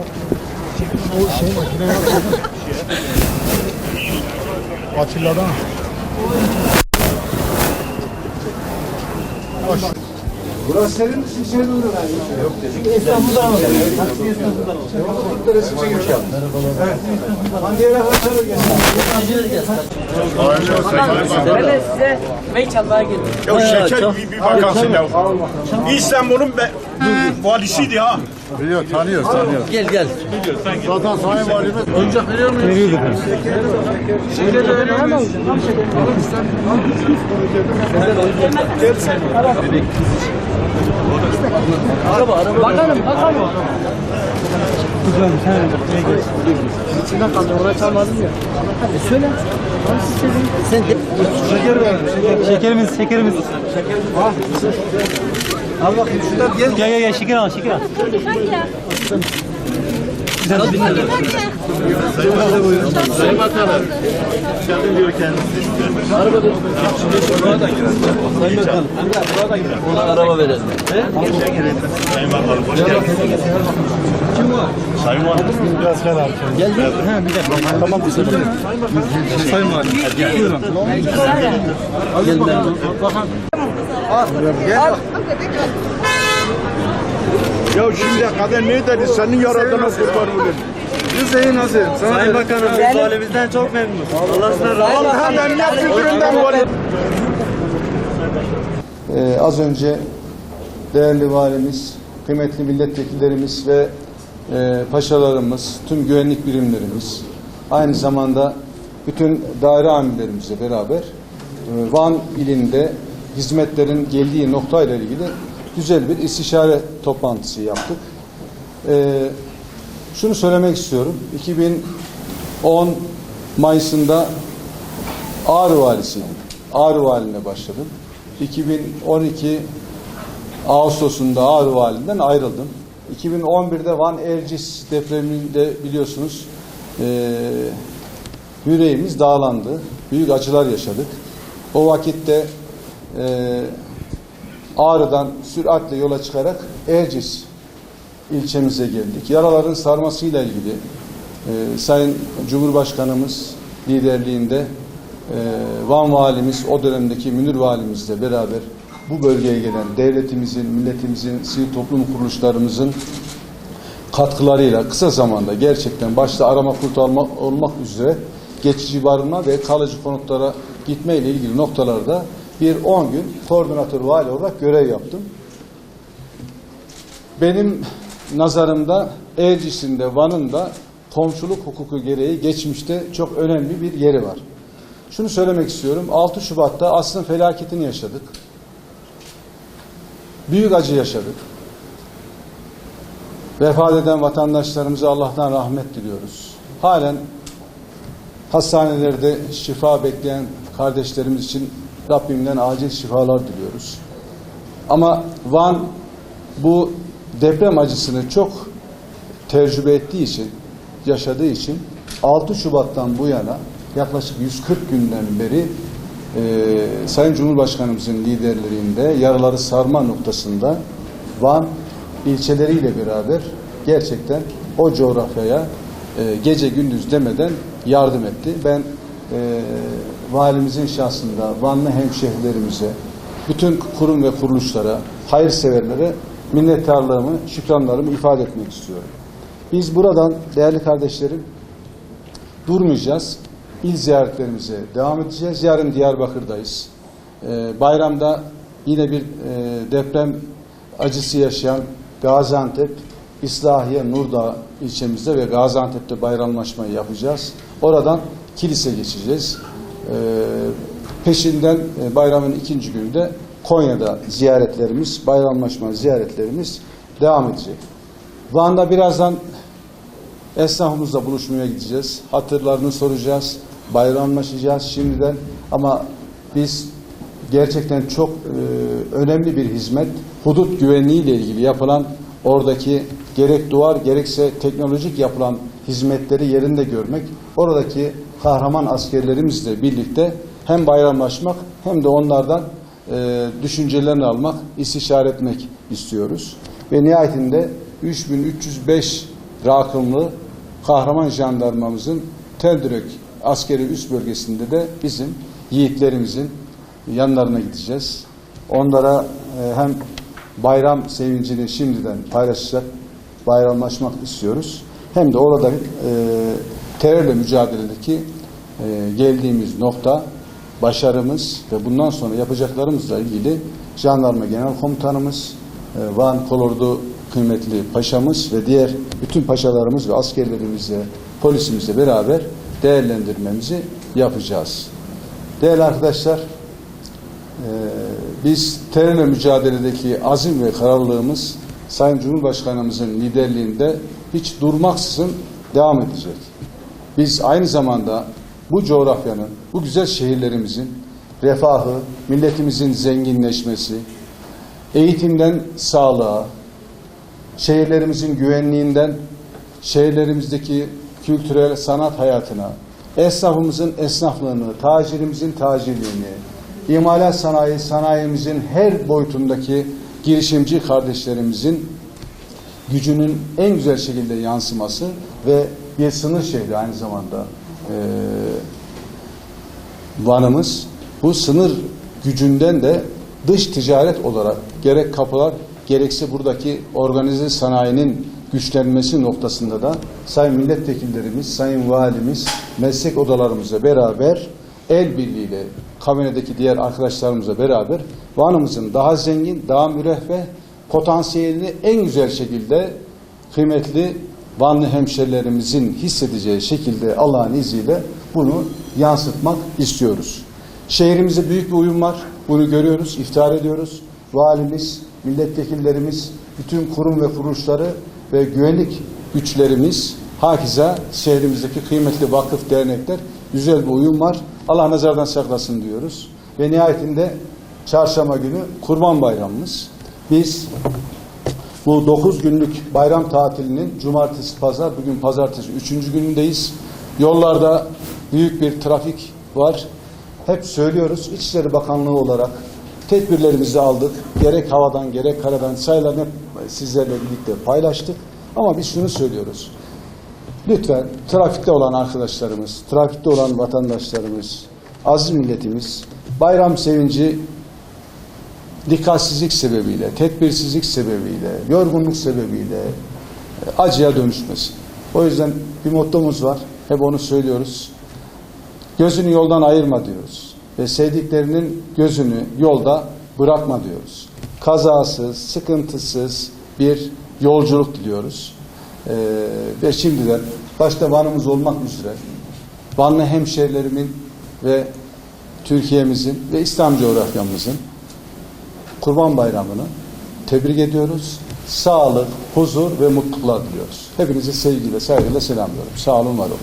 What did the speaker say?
O şey makine var. Atilla'dan. Hoş. Burası senin misin? Sen buyurun abi. Yok dedik. İstanbul'dan mı? İstanbul'dan mı? Merhabalar. Resim çekmiş ya. Evet. Hadi yere kaçalım gel. Ben size mey çalmaya geldim. Ya şeker gibi bir vakansın ya. İstanbul'un valisiydi ha. Biliyor, tanıyor, tanıyor. Gel gel. Zaten Sayın Valimiz oyuncak veriyor muyuz? Veriyordu. Bakalım bakalım. İçinden kaldı, oraya çalmadım ya. Sen de Şeker verin, şeker. Şekerimiz, şekerimiz. Al bakayım şuradan gel. Gel gel gel şeker al, şeker al. al bir tane. Sayın Bakanım. Geldin diyor kendisi. Ona araba verelim. Sayın Bakanım hoş geldiniz. Kim var? Sayın Valim. Biraz gel abi. Gel gel. Ha bir dakika. Tamam bir yok. Sayın Valim. Buyurun. Gel ben. Ya şimdiye kadar ne dedi? Senin yaradana kurban olayım. Hüseyin nasıl? Sana Sayın Bakanım biz halimizden çok memnunuz. Allah sizden razı olsun. Allah ne fikrinden var. Ee, az önce değerli valimiz, kıymetli milletvekillerimiz ve e, paşalarımız, tüm güvenlik birimlerimiz, aynı zamanda bütün daire amirlerimizle beraber e, Van ilinde hizmetlerin geldiği noktayla ilgili güzel bir istişare toplantısı yaptık. Ee, şunu söylemek istiyorum. 2010 Mayıs'ında Ağrı valisiydim. Ağrı valine başladım. 2012 Ağustos'unda Ağrı valinden ayrıldım. 2011'de Van Ercis depreminde biliyorsunuz eee, yüreğimiz dağlandı. Büyük acılar yaşadık. O vakitte eee Ağrı'dan süratle yola çıkarak Ercis ilçemize geldik. Yaraların sarmasıyla ilgili e, Sayın Cumhurbaşkanımız liderliğinde e, Van valimiz, o dönemdeki Münir valimizle beraber bu bölgeye gelen devletimizin, milletimizin, sivil toplum kuruluşlarımızın katkılarıyla kısa zamanda gerçekten başta arama kurtarma olmak üzere geçici barınma ve kalıcı konutlara gitme ile ilgili noktalarda bir 10 gün koordinatör vali olarak görev yaptım. Benim nazarımda Ercis'in de Van'ın da komşuluk hukuku gereği geçmişte çok önemli bir yeri var. Şunu söylemek istiyorum. 6 Şubat'ta aslında felaketini yaşadık. Büyük acı yaşadık. Vefat eden vatandaşlarımıza Allah'tan rahmet diliyoruz. Halen hastanelerde şifa bekleyen kardeşlerimiz için Rabbimden acil şifalar diliyoruz. Ama Van bu deprem acısını çok tecrübe ettiği için, yaşadığı için 6 Şubat'tan bu yana yaklaşık 140 günden beri e, Sayın Cumhurbaşkanımızın liderliğinde yaraları sarma noktasında Van ilçeleriyle beraber gerçekten o coğrafyaya e, gece gündüz demeden yardım etti. Ben e, valimizin şahsında Vanlı hemşehrilerimize, bütün kurum ve kuruluşlara, hayırseverlere minnettarlığımı, şükranlarımı ifade etmek istiyorum. Biz buradan değerli kardeşlerim durmayacağız. İl ziyaretlerimize devam edeceğiz. Yarın Diyarbakır'dayız. Ee, bayramda yine bir e, deprem acısı yaşayan Gaziantep, İslahiye, Nurdağ ilçemizde ve Gaziantep'te bayramlaşmayı yapacağız. Oradan kilise geçeceğiz. Ee, peşinden e, bayramın ikinci günü Konya'da ziyaretlerimiz, bayramlaşma ziyaretlerimiz devam edecek. Van'da birazdan esnafımızla buluşmaya gideceğiz. Hatırlarını soracağız, bayramlaşacağız şimdiden. Ama biz gerçekten çok e, önemli bir hizmet, hudut güvenliği ile ilgili yapılan oradaki gerek duvar gerekse teknolojik yapılan hizmetleri yerinde görmek, oradaki kahraman askerlerimizle birlikte hem bayramlaşmak hem de onlardan e, düşüncelerini almak, istişare etmek istiyoruz. Ve nihayetinde 3305 rakımlı kahraman jandarmamızın Teldürek askeri üst bölgesinde de bizim yiğitlerimizin yanlarına gideceğiz. Onlara e, hem bayram sevincini şimdiden paylaşacak, bayramlaşmak istiyoruz. Hem de orada e, terörle mücadeledeki e, geldiğimiz nokta, başarımız ve bundan sonra yapacaklarımızla ilgili Jandarma Genel Komutanımız, e, Van Kolordu kıymetli paşamız ve diğer bütün paşalarımız ve askerlerimizle, polisimizle beraber değerlendirmemizi yapacağız. Değerli arkadaşlar, e, biz terörle mücadeledeki azim ve kararlılığımız Sayın Cumhurbaşkanımızın liderliğinde hiç durmaksızın devam edecek. Biz aynı zamanda bu coğrafyanın, bu güzel şehirlerimizin refahı, milletimizin zenginleşmesi, eğitimden sağlığa, şehirlerimizin güvenliğinden, şehirlerimizdeki kültürel sanat hayatına, esnafımızın esnaflığını, tacirimizin tacirliğini, imalat sanayi sanayimizin her boyutundaki girişimci kardeşlerimizin gücünün en güzel şekilde yansıması ve bir sınır şehri aynı zamanda eee Van'ımız. Bu sınır gücünden de dış ticaret olarak gerek kapılar gerekse buradaki organize sanayinin güçlenmesi noktasında da sayın milletvekillerimiz, sayın valimiz, meslek odalarımızla beraber el birliğiyle kabinedeki diğer arkadaşlarımızla beraber Van'ımızın daha zengin, daha müreffeh, potansiyelini en güzel şekilde kıymetli Vanlı hemşerilerimizin hissedeceği şekilde Allah'ın izniyle bunu yansıtmak istiyoruz. Şehrimizde büyük bir uyum var. Bunu görüyoruz, iftihar ediyoruz. Valimiz, milletvekillerimiz, bütün kurum ve kuruluşları ve güvenlik güçlerimiz, hakiza şehrimizdeki kıymetli vakıf dernekler güzel bir uyum var. Allah nazardan saklasın diyoruz. Ve nihayetinde çarşamba günü Kurban Bayramımız. Biz bu 9 günlük bayram tatilinin cumartesi, pazar, bugün pazartesi 3. günündeyiz. Yollarda büyük bir trafik var. Hep söylüyoruz İçişleri Bakanlığı olarak tedbirlerimizi aldık. Gerek havadan gerek karadan sayılarını sizlerle birlikte paylaştık. Ama biz şunu söylüyoruz. Lütfen trafikte olan arkadaşlarımız, trafikte olan vatandaşlarımız, aziz milletimiz bayram sevinci dikkatsizlik sebebiyle, tedbirsizlik sebebiyle, yorgunluk sebebiyle e, acıya dönüşmesin. O yüzden bir mottomuz var. Hep onu söylüyoruz. Gözünü yoldan ayırma diyoruz. Ve sevdiklerinin gözünü yolda bırakma diyoruz. Kazasız, sıkıntısız bir yolculuk diliyoruz. Ee, ve şimdiden başta Van'ımız olmak üzere Vanlı hemşerilerimin ve Türkiye'mizin ve İslam coğrafyamızın Kurban Bayramı'nı tebrik ediyoruz. Sağlık, huzur ve mutluluklar diliyoruz. Hepinizi sevgiyle, saygıyla selamlıyorum. Sağ olun, var olun.